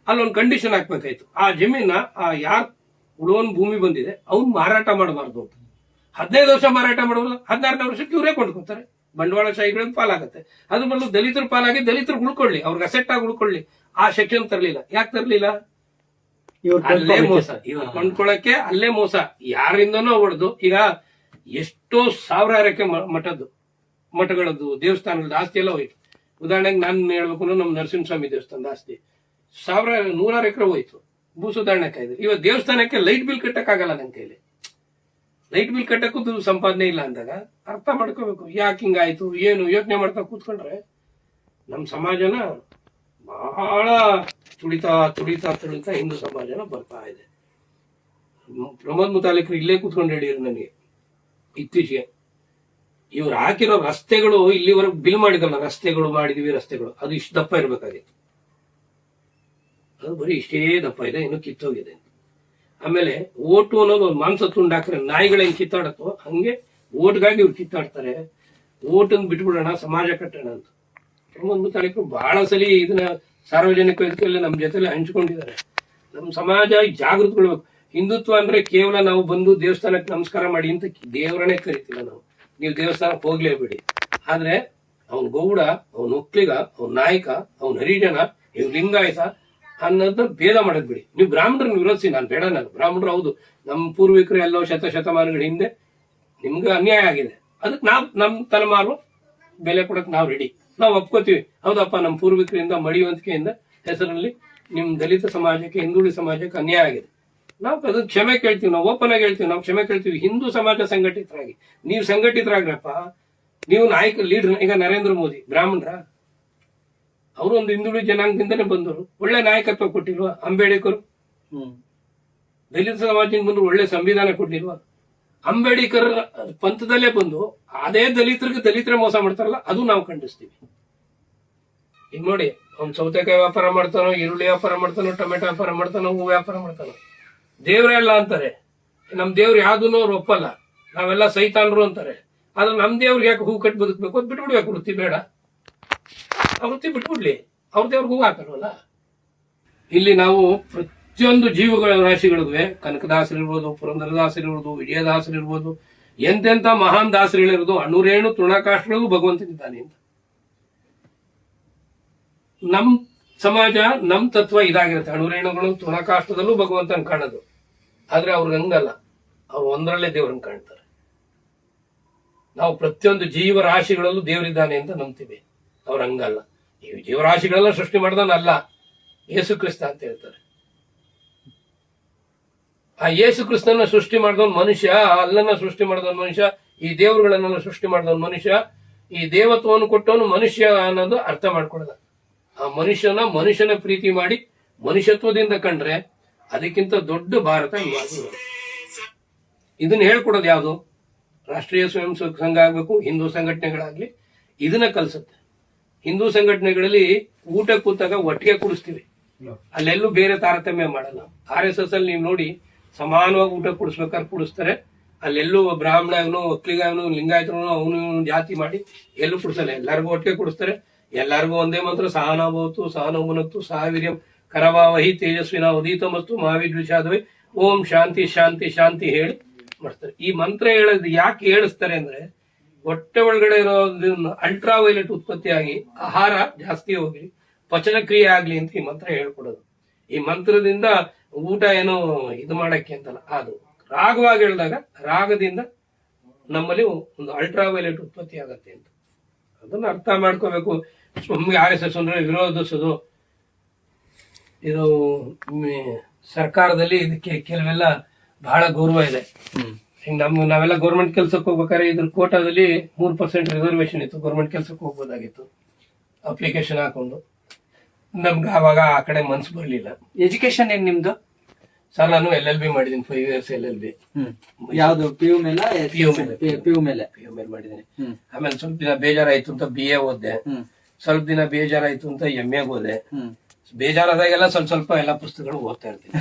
ಅಲ್ಲೊಂದು ಕಂಡೀಷನ್ ಹಾಕ್ಬೇಕಾಯ್ತು. ಆ ಜಮೀನ, ಆ ಯಾರ್ ಉಳುವನ್ ಭೂಮಿ ಬಂದಿದೆ, ಅವ್ನು ಮಾರಾಟ ಮಾಡಬಾರ್ದು ಹದಿನೈದು ವರ್ಷ ಮಾರಾಟ ಮಾಡೋದು ಹದಿನಾರನೇ ವರ್ಷಕ್ಕೆ ಇವರೇ ಕೊಂಡ್ಕೊತಾರೆ. ಬಂಡವಾಳಶಾಹಿಗಳಿಗೆ ಪಾಲಾಗುತ್ತೆ. ಅದ್ರ ಬದಲು ದಲಿತರು ಪಾಲಾಗಿ ದಲಿತರು ಉಳ್ಕೊಳ್ಳಿ ಅವ್ರಿಗೆ ಅಸೆಟ್ ಆಗಿ ಉಳ್ಕೊಳ್ಳಿ. ಆ ಸೆಕ್ಷನ್ ತರಲಿಲ್ಲ. ಯಾಕೆ ತರಲಿಲ್ಲ? ಅಲ್ಲೇ ಮೋಸ. ಇವ್ರು ಕೊಂಡ್ಕೊಳಕ್ಕೆ. ಅಲ್ಲೇ ಮೋಸ. ಯಾರಿಂದನೋ ಹೊಡೆದು ಈಗ ಎಷ್ಟೋ ಸಾವಿರ ಮಠದ್ದು ಮಠಗಳದ್ದು ದೇವಸ್ಥಾನಗಳದ್ದು ಆಸ್ತಿ ಎಲ್ಲ ಹೋಯ್ತು. ಉದಾಹರಣೆಗೆ ನಾನು ಹೇಳ್ಬೇಕು ನಮ್ಮ ನರಸಿಂಹಸ್ವಾಮಿ ದೇವಸ್ಥಾನದ ಆಸ್ತಿ. ಸಾವಿರ ನೂರಾರು ಎಕರೆ ಹೋಯ್ತು. ಭೂ ಸುಧಾರಣೆ ಕಾಯ್ದೆ. ಇವಾಗ ದೇವಸ್ಥಾನಕ್ಕೆ ಲೈಟ್ ಬಿಲ್ ಕಟ್ಟಕ್ಕಾಗಲ್ಲ ನನ್ನ ಕೈಲಿ. ಲೈಟ್ ಬಿಲ್ ಕಟ್ಟಕ್ಕೂ ಸಂಪಾದನೆ ಇಲ್ಲ ಅಂದಾಗ ಅರ್ಥ ಮಾಡ್ಕೋಬೇಕು. ಯಾಕೆ ಹಿಂಗಾಯ್ತು? ಏನು? ಯೋಚನೆ ಮಾಡ್ತಾ ಕೂತ್ಕೊಂಡ್ರೆ ನಮ್ಮ ಸಮಾಜನ ಬಹಳ ತುಳಿತಾ ತುಳಿತಾ ತುಳಿತಾ ಹಿಂದೂ ಸಮಾಜನ ಬರ್ತಾ ಇದೆ. ಪ್ರಮೋದ್ ಮುತಾಲಿಕರು ಇಲ್ಲೇ ಕೂತ್ಕೊಂಡು ಹೇಳಿದ್ರು ನನಗೆ ಇತ್ತೀಚೆಗೆ. ಇವ್ರು ಹಾಕಿರೋ ರಸ್ತೆಗಳು ಇಲ್ಲಿವರೆಗೂ ಬಿಲ್ ಮಾಡಿದಲ್ಲ ರಸ್ತೆಗಳು ಮಾಡಿದೀವಿ, ರಸ್ತೆಗಳು. ಅದು ಇಷ್ಟು ದಪ್ಪ ಇರಬೇಕಾಗಿತ್ತು. ಅದು ಬರೀ ಇಷ್ಟೇ ದಪ್ಪ ಇದೆ, ಇನ್ನು ಕಿತ್ತೋಗಿದೆ. ಆಮೇಲೆ ಓಟು ಅನ್ನೋದು ಮಾಂಸ ತುಂಡು ಹಾಕ್ರೆ ನಾಯಿಗಳು ಹೆಂಗ್ ಕಿತ್ತಾಡತ್ತೋ, ಹಂಗೆ ಓಟ್ಗಾಗಿ ಇವ್ರು ಕಿತ್ತಾಡ್ತಾರೆ. ಓಟನ್ ಬಿಟ್ಬಿಡೋಣ, ಸಮಾಜ ಕಟ್ಟೋಣ ಅಂತ. ಒಂದು ತಾರೀಕು ಬಹಳ ಸಲ ಇದನ್ನ ಸಾರ್ವಜನಿಕ ವೇದಿಕೆಯಲ್ಲಿ ನಮ್ಮ ಜೊತೆಲಿ ಹಂಚಿಕೊಂಡಿದ್ದಾರೆ. ನಮ್ಮ ಸಮಾಜ ಜಾಗೃತಗೊಳ್ಬೇಕು. ಹಿಂದುತ್ವ ಅಂದ್ರೆ ಕೇವಲ ನಾವು ಬಂದು ದೇವಸ್ಥಾನಕ್ಕೆ ನಮಸ್ಕಾರ ಮಾಡಿ ಅಂತ ದೇವರನ್ನೇ ಕರಿತಿಲ್ಲ ನಾವು. ನೀವು ದೇವಸ್ಥಾನಕ್ಕೆ ಹೋಗ್ಲೇಬೇಡಿ. ಆದ್ರೆ ಅವನ್ ಗೌಡ, ಅವನ್ ಒಕ್ಲಿಗ ಅವನ್ ನಾಯಕ, ಅವನ್ ಹರಿಜನ ಇವ್ ಲಿಂಗಾಯತ ಅನ್ನೋದನ್ನ ಭೇದ ಮಾಡಕ್ ಬಿಡಿ. ನೀವು ಬ್ರಾಹ್ಮಣರನ್ನ ವಿರೋಧಿಸಿ, ನಾನು ಬೇಡ ನಾನು. ಬ್ರಾಹ್ಮಣರು ಹೌದು. ನಮ್ಮ ಪೂರ್ವಿಕರು ಎಲ್ಲೋ ಶತ ಶತಮಾನಗಳ ಹಿಂದೆ ನಿಮ್ಗೆ ಅನ್ಯಾಯ ಆಗಿದೆ. ಅದಕ್ಕೆ ನಾವು ನಮ್ಮ ತಲೆಮಾರು ಬೆಲೆ ಕೊಡಕ್ ನಾವು ರೆಡಿ ನಾವು ಒಪ್ಕೋತೀವಿ. ಹೌದಪ್ಪ ನಮ್ಮ ಪೂರ್ವಿಕರಿಂದ, ಮಡಿವಂತಿಕೆಯಿಂದ ಹೆಸರಲ್ಲಿ ನಿಮ್ ದಲಿತ ಸಮಾಜಕ್ಕೆ, ಹಿಂದುಳಿ ಸಮಾಜಕ್ಕೆ ಅನ್ಯಾಯ ಆಗಿದೆ. ನಾವು ಅದಕ್ಕೆ ಕ್ಷಮೆ ಕೇಳ್ತೀವಿ, ನಾವು ಓಪನ್ ಆಗಿ ಹೇಳ್ತೀವಿ, ನಾವು ಕ್ಷಮೆ ಕೇಳ್ತೀವಿ. ಹಿಂದೂ ಸಮಾಜ ಸಂಘಟಿತರಾಗಿ. ನೀವು ಸಂಘಟಿತರಾಗ್ರಪ್ಪ, ನೀವು ನಾಯಕ ಲೀಡರ್ ಈಗ ನರೇಂದ್ರ ಮೋದಿ, ಬ್ರಾಹ್ಮಣರ? ಅವರು ಒಂದು ಹಿಂದುಳಿದ ಜನಾಂಗದಿಂದಲೇ ಬಂದವರು. ಒಳ್ಳೆ ನಾಯಕತ್ವ ಕೊಟ್ಟಿಲ್ವಾ ಅಂಬೇಡ್ಕರ್. ಹ್ಮ್. ದಲಿತ ಸಮಾಜದಿಂದ ಬಂದು ಒಳ್ಳೆ ಸಂವಿಧಾನ ಕೊಟ್ಟಿಲ್ವಾ ಅಂಬೇಡ್ಕರ್ ಪಂಥದಲ್ಲೇ ಬಂದು ಅದೇ ದಲಿತರಿಗೆ ದಲಿತರ ಮೋಸ ಮಾಡ್ತಾರಲ್ಲ ಅದು ನಾವು ಖಂಡಿಸ್ತೀವಿ. ಈಗ ನೋಡಿ ಅವ್ನು ಸೌತೆಕಾಯಿ ವ್ಯಾಪಾರ ಮಾಡ್ತಾನೋ ಈರುಳ್ಳಿ ವ್ಯಾಪಾರ ಮಾಡ್ತಾನೋ ಟೊಮೆಟೊ ವ್ಯಾಪಾರ ಮಾಡ್ತಾನೋ ಹೂ ವ್ಯಾಪಾರ ಮಾಡ್ತಾನೋ. ದೇವ್ರೇ ಅಲ್ಲ ಅಂತಾರೆ. ನಮ್ ದೇವ್ರು ಯಾವ್ದನ್ನು ಅವ್ರು ಒಪ್ಪಲ್ಲ. ನಾವೆಲ್ಲ ಸೈತಾನರು ಅಂತಾರೆ. ಆದ್ರೆ ನಮ್ ದೇವ್ರಿಗೆ ಯಾಕೆ ಹೂ ಕಟ್ಟಿ ಬದುಕ್ಬೇಕು? ಅದ್ ಬಿಟ್ಬಿಡ್ಬೇಕು ವೃತ್ತಿ ಬೇಡ. ಆ ವೃತ್ತಿ ಬಿಟ್ಬಿಡ್ಲಿ ಅವ್ರ ಅವ್ರಿಗೆ ಹೂ ಹಾಕಲ್ವಲ್ಲ? ಇಲ್ಲಿ ನಾವು ಪ್ರತಿಯೊಂದು ಜೀವಗಳ ರಾಶಿಗಳಿವೆ ಕನಕದಾಸರಿರ್ಬೋದು ಪುರಂದರದಾಸರಿರ್ಬೋದು ವಿಜಯದಾಸರಿರ್ಬೋದು ಎಂತೆಂತ ಮಹಾನ್ ದಾಸರಿಗಳಿರೋದು ಅಣ್ಣೂರೇಣು ತೃಣಕಾಷ್ಟಗಳಿಗೂ ಭಗವಂತನಿದ್ದಾನೆ ಅಂತ. ನಮ್ ಸಮಾಜ, ನಮ್ ತತ್ವ ಇದಾಗಿರುತ್ತೆ. ಅಣುರೇಣುಗಳು ತೃಣಕಾಷ್ಟದಲ್ಲೂ ಭಗವಂತನ ಕಾಣೋದು. ಆದ್ರೆ ಅವ್ರಿಗೆ ಹಂಗಲ್ಲ. ಅವ್ರು ಒಂದರಲ್ಲೇ ದೇವ್ರನ್ನ ಕಾಣ್ತಾರೆ. ನಾವು ಪ್ರತಿಯೊಂದು ಜೀವರಾಶಿಗಳಲ್ಲೂ ದೇವರಿದ್ದಾನೆ ಅಂತ ನಂಬ್ತೀವಿ. ಅವ್ರ ಹಂಗಲ್ಲ. ಜೀವರಾಶಿಗಳೆಲ್ಲ ಸೃಷ್ಟಿ ಮಾಡಿದನಲ್ಲ ಯೇಸು ಕ್ರಿಸ್ತ ಅಂತ ಹೇಳ್ತಾರೆ. ಆ ಯೇಸು ಕ್ರಿಸ್ತನ ಸೃಷ್ಟಿ ಮಾಡಿದವನ್ ಮನುಷ್ಯ ಅಲ್ಲನ್ನ ಸೃಷ್ಟಿ ಮಾಡಿದವನ್ ಮನುಷ್ಯ, ಈ ದೇವರುಗಳನ್ನೆಲ್ಲ ಸೃಷ್ಟಿ ಮಾಡಿದವನ್ ಮನುಷ್ಯ, ಈ ದೇವತ್ವವನ್ನು ಕೊಟ್ಟವನು ಮನುಷ್ಯ ಅನ್ನೋದು ಅರ್ಥ ಮಾಡ್ಕೊಳ್ಳಲ್ಲ ಆ ಮನುಷ್ಯನ ಮನುಷ್ಯನ ಪ್ರೀತಿ ಮಾಡಿ ಮನುಷ್ಯತ್ವದಿಂದ ಕಂಡ್ರೆ ಅದಕ್ಕಿಂತ ದೊಡ್ಡ ಭಾರತ ಇದನ್ನ ಹೇಳ್ಕೊಡೋದು ಯಾವುದು? ರಾಷ್ಟ್ರೀಯ ಸ್ವಯಂ ಸಂಘ ಆಗ್ಬೇಕು, ಹಿಂದೂ ಸಂಘಟನೆಗಳಾಗ್ಲಿ, ಇದನ್ನ ಕಲ್ಸುತ್ತೆ. ಹಿಂದೂ ಸಂಘಟನೆಗಳಲ್ಲಿ ಊಟ ಕೂತಾಗ ಒಟ್ಟಿಗೆ ಕುಡಿಸ್ತೀವಿ. ಅಲ್ಲೆಲ್ಲೂ ಬೇರೆ ತಾರತಮ್ಯ ಮಾಡಲ್ಲ. ಆರ್ ಎಸ್ ಎಸ್ ಅಲ್ಲಿ ನೀವು ನೋಡಿ ಸಮಾನವಾಗಿ ಊಟ ಕುಡಿಸ್ಬೇಕಾದ್ರೆ ಕುಡಿಸ್ತಾರೆ. ಅಲ್ಲೆಲ್ಲೂ ಬ್ರಾಹ್ಮಣ ಆಗ್ನು ಒಕ್ಕಲಿಗಾಗ್ನು ಲಿಂಗಾಯತನು ಅವನು ಜಾತಿ ಮಾಡಿ ಎಲ್ಲೂ ಕುಡಿಸಲ್ಲ. ಎಲ್ಲರಿಗೂ ಒಟ್ಟಿಗೆ ಕುಡಿಸ್ತಾರೆ. ಎಲ್ಲರಿಗೂ ಒಂದೇ ಮಂತ್ರ ಸಹನಾಭವತ್ತು ಸಹನೋಮನತ್ತು ಸಹವೀರ್ಯಂ ಕರವಾವಹಿ ತೇಜಸ್ವಿನ ಉದೀತಮಸ್ತು ಮಹಾವಿದ್ವಿಷಾದವಿ ಓಂ ಶಾಂತಿ ಶಾಂತಿ ಶಾಂತಿ ಹೇಳಿ ಮಾಡ್ತಾರೆ. ಈ ಮಂತ್ರ ಹೇಳೋದು ಯಾಕೆ ಹೇಳಿಸ್ತಾರೆ ಅಂದ್ರೆ ಹೊಟ್ಟೆ ಒಳಗಡೆ ಇರೋದ್ರಿಂದ ಅಲ್ಟ್ರಾ ವೈಲೆಟ್ ಉತ್ಪತ್ತಿಯಾಗಿ ಆಹಾರ ಜಾಸ್ತಿ ಹೋಗಿ ಪಚನ ಕ್ರಿಯೆ ಆಗ್ಲಿ ಅಂತ ಈ ಮಂತ್ರ ಹೇಳ್ಕೊಡೋದು. ಈ ಮಂತ್ರದಿಂದ ಊಟ ಏನು ಇದು ಮಾಡಕ್ಕೆ ಅಂತಲ್ಲ, ಅದು ರಾಗವಾಗಿ ಹೇಳಿದಾಗ ರಾಗದಿಂದ ನಮ್ಮಲ್ಲಿ ಒಂದು ಅಲ್ಟ್ರಾ ವೈಲೆಟ್ ಉತ್ಪತ್ತಿ ಆಗತ್ತೆ ಅಂತ. ಅದನ್ನ ಅರ್ಥ ಮಾಡ್ಕೋಬೇಕು. ನಮ್ಗೆ ಆರ್ ಎಸ್ ಎಸ್ ಅಂದ್ರೆ ವಿರೋಧಿಸೋದು. ಇದು ಸರ್ಕಾರದಲ್ಲಿ ಇದಕ್ಕೆ ಕೆಲವೆಲ್ಲ ಬಹಳ ಗೌರವ ಇದೆ. ಈಗ ನಮ್ದು ನಾವೆಲ್ಲ ಗೌರ್ಮೆಂಟ್ ಕೆಲ್ಸಕ್ಕೆ ಹೋಗ್ಬೇಕಾದ್ರೆ ಇದ್ರ ಕೋಟಾದಲ್ಲಿ ಮೂರು ಪರ್ಸೆಂಟ್ ರಿಸರ್ವೇಶನ್ ಇತ್ತು. ಗೌರ್ಮೆಂಟ್ ಕೆಲಸಕ್ಕೆ ಹೋಗ್ಬೋದಾಗಿತ್ತು. ಅಪ್ಲಿಕೇಶನ್ ಹಾಕೊಂಡು. ನಮ್ಗೆ ಆವಾಗ ಆ ಕಡೆ ಮನ್ಸು ಬರಲಿಲ್ಲ. ಎಜುಕೇಶನ್ ಏನ್ ನಿಮ್ದು? ಸರ್ ನಾನು ಎಲ್ ಎಲ್ ಬಿ ಮಾಡಿದ್ದೀನಿ five years L L B ಯಾವ್ದು? ಪಿ ಯು ಮೇಲೆ? ಪಿ ಯು ಮೇಲೆ. ಪಿ ಯು ಮೇಲೆ. ಪಿ ಯು ಮೇಲೆ ಮಾಡಿದ್ದೀನಿ ಆಮೇಲೆ ಸ್ವಲ್ಪ ದಿನ ಬೇಜಾರಾಯ್ತು ಅಂತ ಬಿ ಎ ಓದ್ದೆ. ಸ್ವಲ್ಪ ದಿನ ಬೇಜಾರಾಯ್ತು ಅಂತ ಎಂ ಎ ಓದೆ ಬೇಜಾರಾದಾಗೆಲ್ಲ ಸ್ವಲ್ಪ ಸ್ವಲ್ಪ ಎಲ್ಲ ಪುಸ್ತಕಗಳು ಓದ್ತಾ ಇರ್ತೀನಿ.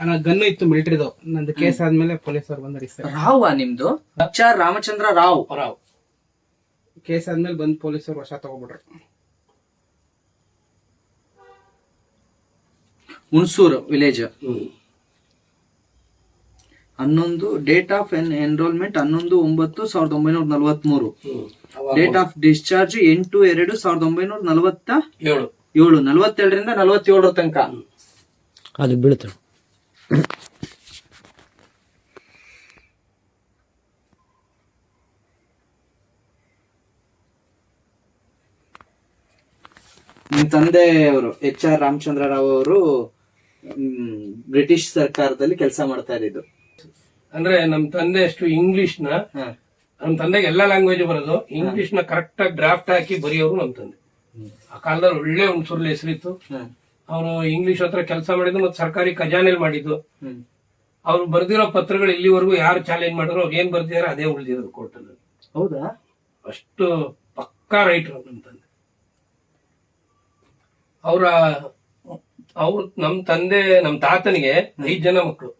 ಅದು ಗನ್ನು ಇತ್ತು ಮಿಲಿಟರಿದು. ನಂದು ಕೇಸ್ ಆದ್ಮೇಲೆ ಪೊಲೀಸ್ ಅವ್ರು ಬಂದ್ರಿ ಅಡಿಸ್ತಾರೆ ರಾವ್ ನಿಮ್ದು? ಆರ್ ರಾಮಚಂದ್ರ ರಾವ್. ರಾವ್. ಕೇಸ್ ಆದ್ಮೇಲೆ ಬಂದ್ ಪೊಲೀಸ್ ಅವ್ರು ವಶ ತಗೋಬಿಟ್ರು. ಹುಣಸೂರು ವಿಲೇಜ್. ಹನ್ನೊಂದು ಡೇಟ್ ಆಫ್ ಎನ್ರೋಲ್ಮೆಂಟ್ ಹನ್ನೊಂದು ಒಂಬತ್ತು ಸಾವಿರದ ಒಂಬೈನೂರ ನಲವತ್ಮೂರು. ಡೇಟ್ ಆಫ್ ಡಿಸ್ಚಾರ್ಜ್ ಎಂಟು ಎರಡು ಸಾವಿರದ ಒಂಬೈನೂರ ನಲವತ್ತ ಏಳು. ಏಳು ನಲವತ್ತೆರಡರಿಂದ ನಲವತ್ತೇಳರ ತನಕ. ಅದು ಬೀಳುತ್ತೆ. ನಿಮ್ ತಂದೆಯವರು ಎಚ್ ಆರ್ ರಾಮಚಂದ್ರ ರಾವ್ ಅವರು ಬ್ರಿಟಿಷ್ ಸರ್ಕಾರದಲ್ಲಿ ಕೆಲಸ ಮಾಡ್ತಾ ಇದ್ದಿದ್ದು. ಅಂದ್ರೆ ನಮ್ ತಂದೆ ಅಷ್ಟು ಇಂಗ್ಲಿಷ್ನ. ನಮ್ ತಂದೆಗೆ ಎಲ್ಲಾ ಲ್ಯಾಂಗ್ವೇಜ್ ಬರೋದು ಇಂಗ್ಲಿಷ್ನ ಕರೆಕ್ಟ್ ಆಗಿ ಡ್ರಾಫ್ಟ್ ಹಾಕಿ ಬರೆಯೋರು ನಮ್ ತಂದೆ. ಆ ಕಾಲದಲ್ಲಿ ಒಳ್ಳೆ ಹುಣಸೂರ್ಲಿ ಹೆಸರಿತ್ತು. ಹ. ಅವರು ಇಂಗ್ಲಿಷ್ ಹತ್ರ ಕೆಲಸ ಮಾಡಿದ್ರು ಮತ್ತೆ ಸರ್ಕಾರಿ ಖಜಾನೆಲ್ ಮಾಡಿದ್ದು. ಅವ್ರು ಬರ್ದಿರೋ ಪತ್ರಗಳು ಇಲ್ಲಿವರೆಗೂ ಯಾರು ಚಾಲೆಂಜ್ ಮಾಡಿದ್ರು ಅವ್ರು ಏನ್ ಬರ್ದಿದಾರೆ ಅದೇ ಉಳಿದಿರೋದು ಕೋರ್ಟಲ್ಲಿ ಹೌದಾ? ಅಷ್ಟು ಪಕ್ಕಾ ರೈಟರ್ ನಮ್ ತಂದೆ. ಅವರ ಅವ್ರ ನಮ್ ತಂದೆ ನಮ್ ತಾತನಿಗೆ ಐದ್ ಜನ ಮಕ್ಕಳು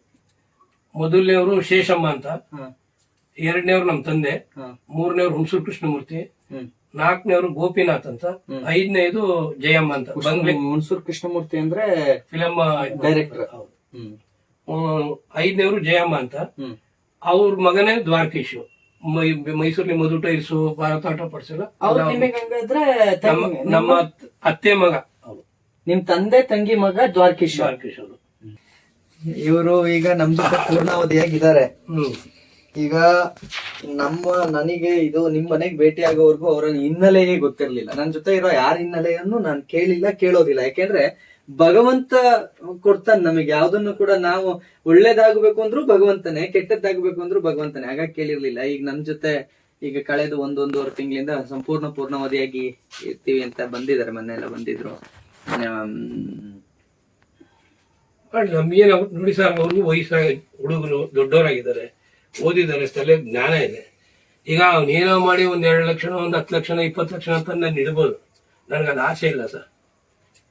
ಮೊದಲನೇವರು ಶೇಷಮ್ಮ ಅಂತ. ಎರಡನೇವ್ರು ನಮ್ ತಂದೆ. ಮೂರನೇವ್ರು ಹುಣಸೂರು ಕೃಷ್ಣಮೂರ್ತಿ ನಾಲ್ಕನೇವ್ರು ಗೋಪಿನಾಥ್ ಅಂತ. ಐದನೇದು ಜಯಮ್ಮ ಅಂತ. ಹುಣಸೂರು ಕೃಷ್ಣಮೂರ್ತಿ ಅಂದ್ರೆ ಫಿಲಂ ಡೈರೆಕ್ಟರ್ ಐದನೇವ್ರು ಜಯಮ್ಮ ಅಂತ. ಅವ್ರ ಮಗನೇ ದ್ವಾರಕೀಶು. ಮೈಸೂರಿನ ಮೈಸೂರಲ್ಲಿ ಮಧು ಟೈರ್ಸು ಭಾರತಾಟ ಪಡಿಸಲ್ಲ. ನಮ್ಮ ನಮ್ಮ ಅತ್ತೆ ಮಗ. ನಿಮ್ ತಂದೆ ತಂಗಿ ಮಗ ದ್ವಾರಕೀಶ್. ದ್ವಾರಕೀಶ್ ಅವರು. ಇವರು ಈಗ ನಮ್ ಜೊತೆ ಪೂರ್ಣಾವಧಿಯಾಗಿದ್ದಾರೆ. ಈಗ ನಮ್ಮ ನನಗೆ ಇದು ನಿಮ್ ಮನೆಗೆ ಭೇಟಿ ಆಗೋವರೆಗೂ ಅವರ ಹಿನ್ನೆಲೆಯೇ ಗೊತ್ತಿರ್ಲಿಲ್ಲ. ನನ್ನ ಜೊತೆ ಇರೋ ಯಾರ ಹಿನ್ನೆಲೆಯನ್ನು ನಾನು ಕೇಳಿಲ್ಲ ಕೇಳೋದಿಲ್ಲ. ಯಾಕೆಂದ್ರೆ ಭಗವಂತ ಕೊಡ್ತಾನೆ ನಮಗೆ ಯಾವ್ದನ್ನು ಕೂಡ ನಾವು ಒಳ್ಳೇದಾಗಬೇಕು ಅಂದ್ರು ಭಗವಂತನೇ ಕೆಟ್ಟದ್ದಾಗಬೇಕು ಅಂದ್ರು ಭಗವಂತನೇ. ಹಾಗಾಗಿ ಕೇಳಿರ್ಲಿಲ್ಲ. ಈಗ ನಮ್ ಜೊತೆ ಈಗ ಕಳೆದ ಒಂದೊಂದೂವರೆ ತಿಂಗಳಿಂದ ಸಂಪೂರ್ಣ ಪೂರ್ಣವಧಿಯಾಗಿ ಇರ್ತೀವಿ ಅಂತ ಬಂದಿದ್ದಾರೆ. ಮೊನ್ನೆ ಎಲ್ಲ ಬಂದಿದ್ರು. ಮಾಡಿ ನಮ್ಗೇನು ನೋಡಿ ಸರ್ ಅವ್ರಿಗೂ ವಯಸ್ಸಾಗಿ ಹುಡುಗರು ದೊಡ್ಡವರಾಗಿದ್ದಾರೆ, ಓದಿದ್ದಾರೆ ತಲೆ ಜ್ಞಾನ ಇದೆ. ಈಗ ಅವನೇನೋ ಮಾಡಿ ಒಂದ್ ಎರಡು ಲಕ್ಷ ಒಂದ್ ಹತ್ತು ಲಕ್ಷ ಇಪ್ಪತ್ತು ಲಕ್ಷ ಅಂತ ನಾನು ಇಡ್ಬೋದು. ನನಗೆ ಅದು ಆಸೆ ಇಲ್ಲ ಸರ್.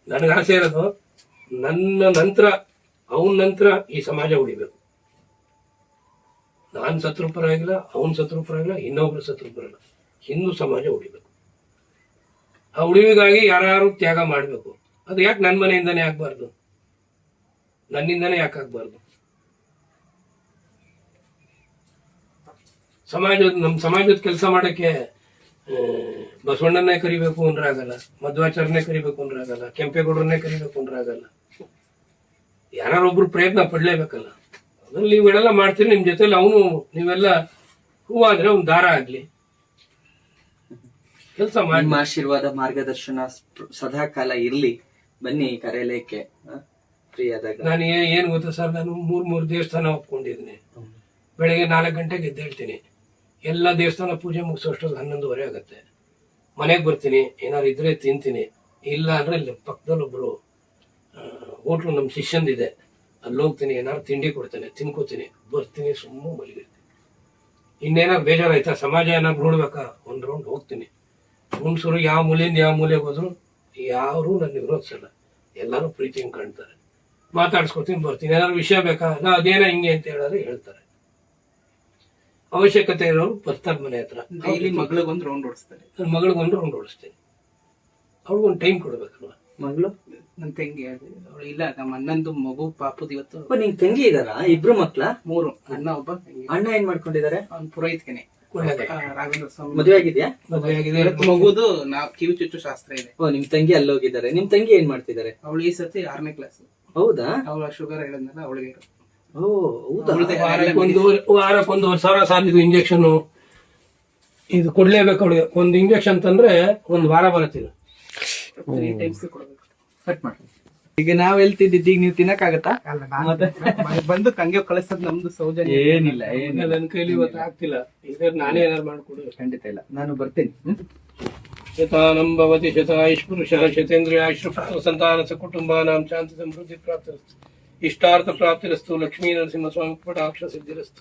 ನನಗೆ ಆಸೆ ಇರೋದು ನನ್ನ ನಂತರ, ಅವನ ನಂತರ ಈ ಸಮಾಜ ಉಳಿಬೇಕು. ನಾನ್ ಸತ್ರು ಆಗಿಲ್ಲ ಅವನ್ ಸತ್ರು ಆಗಿಲ್ಲ ಇನ್ನೊಬ್ರು ಸತ್ರು ಪರವಾಗಿಲ್ಲ ಹಿಂದೂ ಸಮಾಜ ಉಳಿಬೇಕು. ಆ ಉಳಿವಿಗಾಗಿ ಯಾರ್ಯಾರು ತ್ಯಾಗ ಮಾಡಬೇಕು. ಅದು ಯಾಕೆ ನನ್ನ ಮನೆಯಿಂದಾನೇ ಆಗ್ಬಾರ್ದು? ನನ್ನಿಂದನೇ ಯಾಕೆ ಆಗ್ಬಾರ್ದು? ಸಮಾಜದ ನಮ್ಮ ಸಮಾಜದ ಕೆಲಸ ಮಾಡಕ್ಕೆ ಬಸವಣ್ಣನೇ ಬಸವಣ್ಣನ್ನೇ ಕರಿಬೇಕು ಅಂದ್ರೆ ಆಗಲ್ಲ ಮಧ್ವಾಚಾರ್ಯನೇ ಕರಿಬೇಕು ಅಂದ್ರೆ ಆಗಲ್ಲ ಕೆಂಪೇಗೌಡರನ್ನೇ ಕರಿಬೇಕು ಅಂದ್ರೆ ಆಗಲ್ಲ. ಒಬ್ರು ಪ್ರಯತ್ನ ಪಡ್ಲೇಬೇಕಲ್ಲ. ಅದ್ರಲ್ಲಿ ನೀವೆಲ್ಲ ಮಾಡ್ತೀರಿ ನಿಮ್ ಜೊತೆಲಿ ಅವನು ನೀವೆಲ್ಲ ಹೂವಾದ್ರೆ ಒಂದ್ ದಾರ ಆಗ್ಲಿ. ಕೆಲಸ ಮಾಡಿ. ಆಶೀರ್ವಾದ ಮಾರ್ಗದರ್ಶನ ಸದಾ ಕಾಲ ಇರ್ಲಿ. ಬನ್ನಿ ಕರೆಯಲೇಕೆ ಫ್ರೀ ಆದಾಗ. ನಾನು ಏನು ಏನ್ ಗೊತ್ತಾ ಸರ್ ನಾನು ಮೂರ್ ಮೂರು ದೇವಸ್ಥಾನ ಒಪ್ಕೊಂಡಿದ್ದೀನಿ. ಬೆಳಿಗ್ಗೆ ನಾಲ್ಕು ಗಂಟೆಗೆ ಎದ್ದೇಳ್ತೀನಿ ಎಲ್ಲ ದೇವಸ್ಥಾನ ಪೂಜೆ ಮುಗಿಸೋಷ್ಟು ಹನ್ನೊಂದುವರೆ ಆಗುತ್ತೆ. ಮನೆಗೆ ಬರ್ತೀನಿ ಏನಾದ್ರು ಇದ್ರೆ ತಿಂತೀನಿ. ಇಲ್ಲ ಅಂದ್ರೆ ಇಲ್ಲಿ ಪಕ್ಕದಲ್ಲಿ ಒಬ್ರು ಹೋಟ್ಲು ನಮ್ಮ ಶಿಷ್ಯಂದಿದೆ. ಅಲ್ಲಿ ಹೋಗ್ತೀನಿ ಏನಾದ್ರು ತಿಂಡಿ ಕೊಡ್ತೇನೆ ತಿನ್ಕೋತೀನಿ. ಬರ್ತೀನಿ ಸುಮ್ಮನೆ ಮಲಗಿರ್ತೀನಿ. ಇನ್ನೇನೋ ಬೇಜಾರಾಯ್ತಾ? ಸಮಾಜ ಏನಾದ್ರು ನೋಡ್ಬೇಕಾ? ಒಂದ್ ರೌಂಡ್ ಹೋಗ್ತೀನಿ. ಹುಣಸೂರು ಯಾವ ಮೂಲೆಯಿಂದ ಯಾವ ಮೂಲೆಗೆ ಹೋದ್ರು ಯಾರು ನನ್ನ ವಿರೋಧಿಸಲ್ಲ. ಎಲ್ಲರೂ ಪ್ರೀತಿಯಿಂದ ಕಾಣ್ತಾರೆ. ಮಾತಾಡ್ಸ್ಕೊತೀನಿ ಬರ್ತೀನಿ. ಏನಾದ್ರು ವಿಷಯ ಬೇಕಾ? ನಾ ಅದೇನ ಹಿಂಗೆ ಅಂತ ಹೇಳಿದ್ರೆ ಹೇಳ್ತಾರೆ. ಅವಶ್ಯಕತೆ ಇರೋರು ಬರ್ತಾರೆ ಮನೆ ಹತ್ರ. ಡೈಲಿ ಮಗಳಿಗೊಂದು ರೌಂಡ್ ಓಡಿಸ್ತಾರೆ. ನನ್ನ ಮಗಳಿಗೊಂದು ರೌಂಡ್ ಓಡಿಸ್ತೀನಿ. ಅವ್ಳಿಗೊಂದು ಟೈಮ್ ಕೊಡ್ಬೇಕಲ್ವ? ಮಗಳು? ನನ್ನ ತಂಗಿ ಅವಳು ಇಲ್ಲ ನಮ್ಮ ಅಣ್ಣಂದು ಮಗು ಪಾಪದ ಇವತ್ತು ನಿನ್ ನಿಂಗ್ ತಂಗಿ ಇದಾರ? ಇಬ್ರು ಮಕ್ಳ? ಮೂರು ಅಣ್ಣ ಒಬ್ಬ ತಂಗಿ. ಅಣ್ಣ ಏನ್ ಮಾಡ್ಕೊಂಡಿದ್ದಾರೆ ಅವ್ನು ಪುರೋಹಿತ್ಗೆನೆ ಒಳ್ಳೆದೇ ಆ, ರಾಘವೇಂದ್ರ ಸ್ವಾಮಿ. ಮದುವೆ ಆಗಿದ್ಯಾ? ಮದುವೆ ಆಗಿದೆ. ಇವತ್ತು ಮಗುದು ನಾವು ಕಿವಿ ಚುಚ್ಚು ಶಾಸ್ತ್ರ ಇದೆ. ಓ ನಿಮ್ ತಂಗಿ ಅಲ್ಲಿ ಹೋಗಿದ್ದಾರೆ ನಿಮ್ ತಂಗಿ ಏನ್ ಮಾಡ್ತಿದ್ದಾರೆ? ಅವಳು ಈ ಸತಿ ಆರನೇ ಕ್ಲಾಸ್ ಹೌದಾ? ಅವಳ ಶುಗರ್ ಹೇಳಿದ್ನಲ್ಲ ಅವಳಿಗೆ. ಓ ಹೌದಾ? ಒಂದು ವಾರಕ್ಕೆ ಒಂದೂವರೆ ಸಾವಿರ ಸಾಲಿದು ಇಂಜೆಕ್ಷನ್ ಇದು ಕೊಡ್ಲೇಬೇಕು ಅವಳಿಗೆ. ಒಂದು ಇಂಜೆಕ್ಷನ್ ತಂದ್ರೆ ಒಂದು ವಾರ ಬರುತ್ತೆ ಇದು. ಟೈಮ್ಸ್ ಕೊಡ್ಬೇಕು. ಕಟ್ ಮಾಡಿ. ಈಗ ನಾವ್ ಹೇಳ್ತಿದ್ದಿದ್ದು ಈಗ ನೀವು ತಿನ್ನಕ್ಕಾಗತ್ತಾ? ಮತ್ತೆ? ಬಂದು ಕಂಗೆ ಕಳಿಸೋದು ನಮ್ದು ಸೌಜನ್ಯ. ಏನಿಲ್ಲ ಏನಿಲ್ಲ. ನನ್ನ ಕೈಲಿ ಇವತ್ತು ಆಗ್ತಿಲ್ಲ. ಈಗ ನಾನೇ ಏನಾರು ಮಾಡ್ಕೊಡು. ಖಂಡಿತ ಇಲ್ಲ. ನಾನು ಬರ್ತೀನಿ. శతానం భవతి శతాయుష్పురుష శతేంద్రియాయుష్పుత్ర సంతాన సకుటుంబానాం శాంతి సమృద్ధి ప్రాప్తిరస్తు. ఇష్టార్థ ప్రాప్తిరస్తు లక్ష్మీ నరసింహస్వామి పటాక్ష సిద్ధిరస్తు.